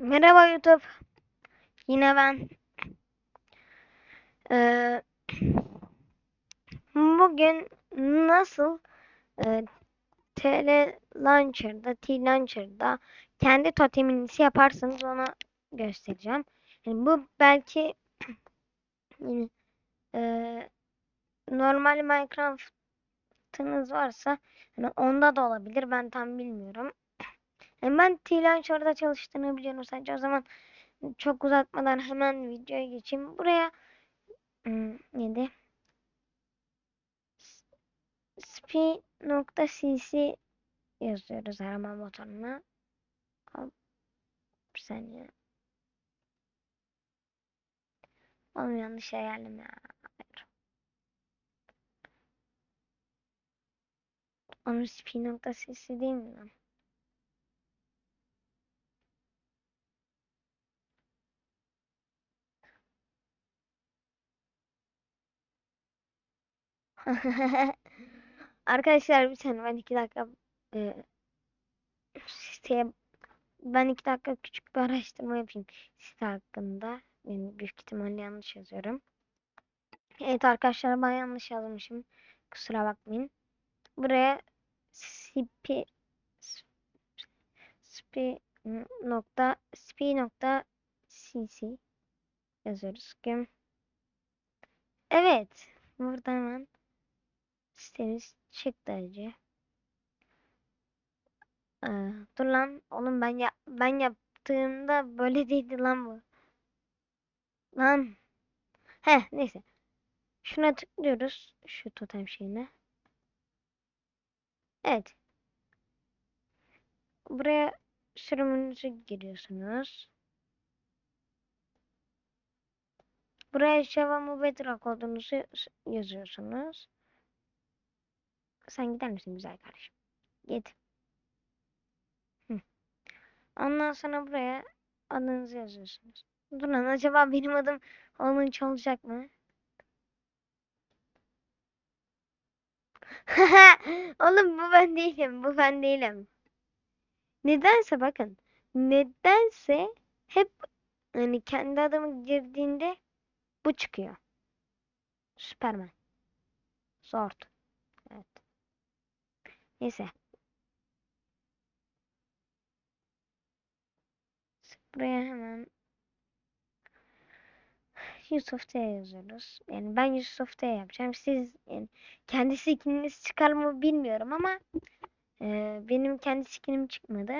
Merhaba YouTube. Yine ben. Ee, bugün nasıl e, TL Launcher'da, T Launcher'da kendi toteminizi yaparsınız onu göstereceğim. Yani bu belki yine e, normal Minecraft'ınız varsa yani onda da olabilir. Ben tam bilmiyorum. Yani ben T Launcher'da çalıştığını biliyorum sadece. O zaman çok uzatmadan hemen videoya geçeyim. Buraya hmm, neydi? sp.cc yazıyoruz arama motoruna. Hop, bir saniye. Oğlum yanlış ayarladım ya. Hayır. Onun sp.cc değil mi? Arkadaşlar bir saniye ben iki dakika e, siteye ben iki dakika küçük bir araştırma yapayım site hakkında. Yani büyük ihtimalle yanlış yazıyorum. Evet arkadaşlar ben yanlış yazmışım. Kusura bakmayın. Buraya sp sp nokta sp nokta cc yazıyoruz ki evet burada hemen sitemiz çıktı acı. Ee, dur lan oğlum ben ya ben yaptığımda böyle değildi lan bu. Lan. Heh neyse. Şuna tıklıyoruz. Şu totem şeyine. Evet. Buraya sürümünüzü giriyorsunuz. Buraya Java Mobile kodunuzu yazıyorsunuz. Sen gider misin güzel kardeşim? Git. Hı. Ondan sonra buraya adınızı yazıyorsunuz. Dur lan acaba benim adım onun olacak mı? Oğlum bu ben değilim. Bu ben değilim. Nedense bakın. Nedense hep hani kendi adımı girdiğinde bu çıkıyor. Superman. Zord. Neyse. Buraya hemen Yusuf T yazıyoruz. Yani ben Yusuf T yapacağım. Siz yani kendi skininiz çıkar mı bilmiyorum ama e, benim kendi skinim çıkmadı.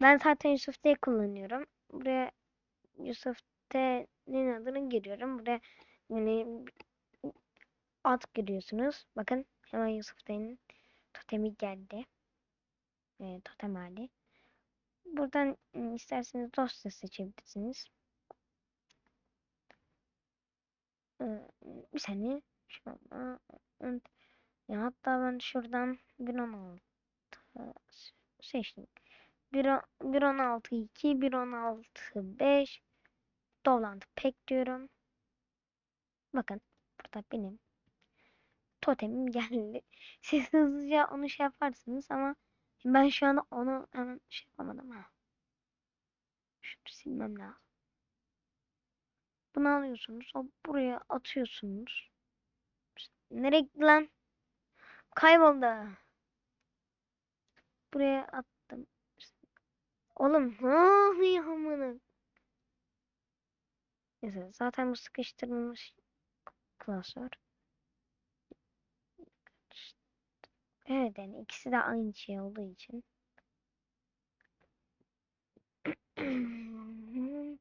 Ben zaten Yusuf T kullanıyorum. Buraya Yusuf T'nin adını giriyorum. Buraya yani ad giriyorsunuz. Bakın hemen Yusuf T'nin totemi geldi. E, totem hali. Buradan ıı, isterseniz dosya seçebilirsiniz. Ee, bir saniye. Şurada. Ya hatta ben şuradan 1.16 seçtim. 1.16 2 1.16 5 dolantı pek diyorum. Bakın burada benim totemim geldi. Siz hızlıca onu şey yaparsınız ama ben şu anda onu hemen şey yapamadım ha. Şunu silmem lazım. Bunu alıyorsunuz. O buraya atıyorsunuz. Nereye lan? Kayboldu. Buraya attım. Oğlum oluyor amına? Neyse zaten bu sıkıştırılmış klasör. Evet yani ikisi de aynı şey olduğu için.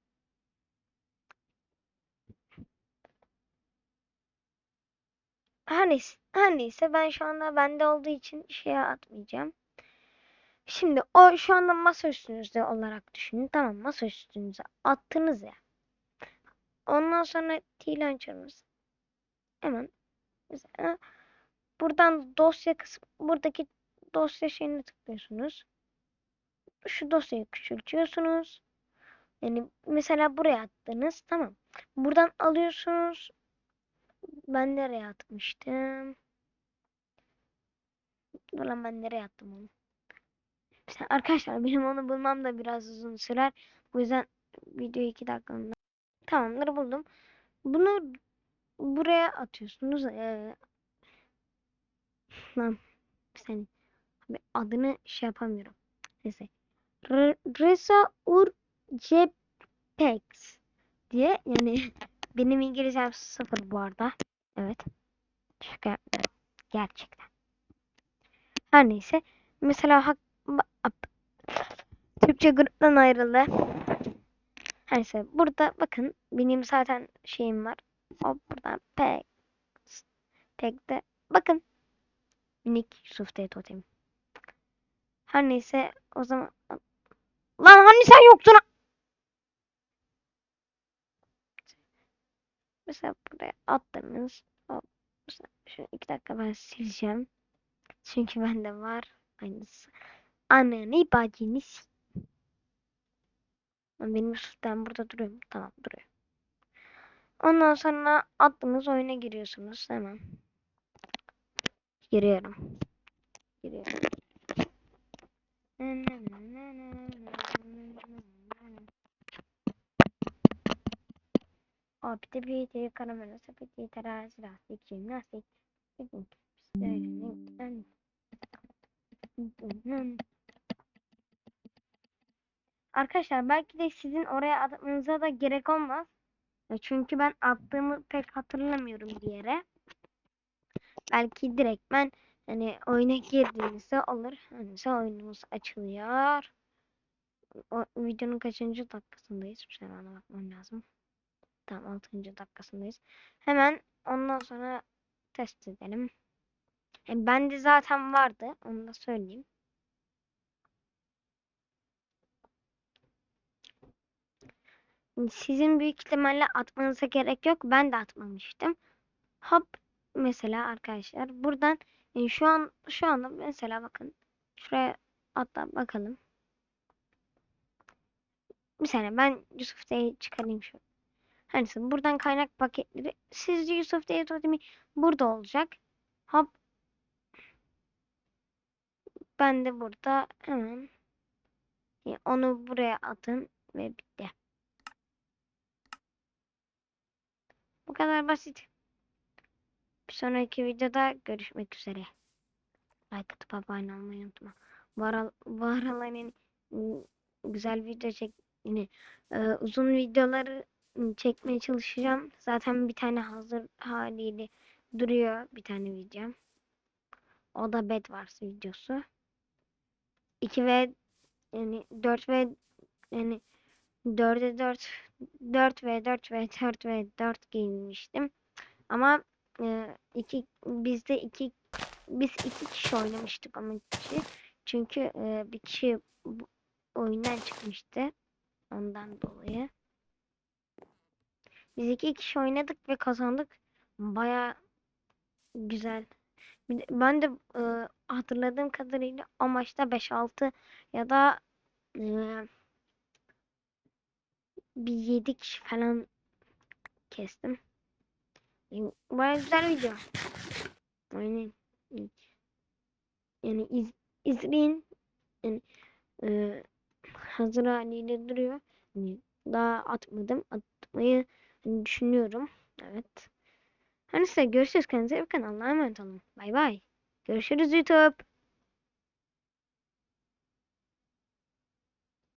Her neyse, her neyse ben şu anda bende olduğu için şeye atmayacağım. Şimdi o şu anda masa üstünüzde olarak düşünün. Tamam masa üstünüze attınız ya. Ondan sonra T-Launcher'ımız hemen mesela buradan dosya kısmı buradaki dosya şeyine tıklıyorsunuz. Şu dosyayı küçültüyorsunuz. Yani mesela buraya attınız. Tamam. Buradan alıyorsunuz. Ben nereye atmıştım? Dur lan ben nereye attım onu? Sen- Arkadaşlar benim onu bulmam da biraz uzun sürer. Bu yüzden video 2 dakikamda. Tamamdır buldum. Bunu buraya atıyorsunuz. Ee, lan saniye. Abi adını şey yapamıyorum. Neyse. R- Resa Ur Jepex diye yani benim İngilizcem sıfır bu arada. Evet. Şaka yapmıyorum. Gerçekten. Her neyse. Mesela hak Türkçe gruptan ayrıldı. Her neyse. Burada bakın benim zaten şeyim var. Hop buradan pek. Pek de bakın. Yusuf diye totem. Her neyse o zaman Lan hani sen yoktun? Mesela buraya attınız. Mesela şu iki dakika ben sileceğim. Çünkü bende var aynısı. Ananı bacını Benim Yusuf'tan burada duruyor? Tamam duruyor. Ondan sonra attığınız oyuna giriyorsunuz hemen. Giriyorum. Giriyorum. O piti piti karamelo sepeti terazi lastik jimnastik. Arkadaşlar belki de sizin oraya atmanıza da gerek olmaz. E, Çünkü ben attığımı pek hatırlamıyorum bir yere. Belki direkt ben hani oyuna girdiğinizde olur. Hani oyunumuz açılıyor. O videonun kaçıncı dakikasındayız? Bir saniye ona bakmam lazım. Tamam 6. dakikasındayız. Hemen ondan sonra test edelim. E, bende zaten vardı. Onu da söyleyeyim. Sizin büyük ihtimalle atmanıza gerek yok. Ben de atmamıştım. Hop mesela arkadaşlar buradan e, şu an şu anda mesela bakın şuraya atla bakalım. Bir saniye ben Yusuf D'yi çıkarayım şu. Hani buradan kaynak paketleri sizce Yusuf D'yi totemi burada olacak. Hop ben de burada hemen e, onu buraya atın ve bitti. Bu kadar basit. Bir sonraki videoda görüşmek üzere. Like atıp abone olmayı unutma. Bu, ara, bu aralar yani, ıı, güzel video çek yine e, uzun videoları çekmeye çalışacağım. Zaten bir tane hazır haliyle duruyor bir tane videom. O da Bed Wars videosu. 2 ve yani 4 ve yani 4'e 4 4 ve 4 ve 4 ve 4 giyinmiştim. Ama e, iki bizde iki biz iki kişi oynamıştık ama kişi. Çünkü e, bir kişi oyundan çıkmıştı. Ondan dolayı. Biz iki kişi oynadık ve kazandık. Baya güzel. Ben de e, hatırladığım kadarıyla o maçta 5-6 ya da e, bir 7 kişi falan kestim. Yani Baya güzel video. Aynen. Yani iz, izleyin. Yani, e, hazır haliyle duruyor. Hani daha atmadım. Atmayı hani düşünüyorum. Evet. Hani size görüşürüz. Kendinize iyi bakın. Allah'a emanet olun. Bay bay. Görüşürüz YouTube.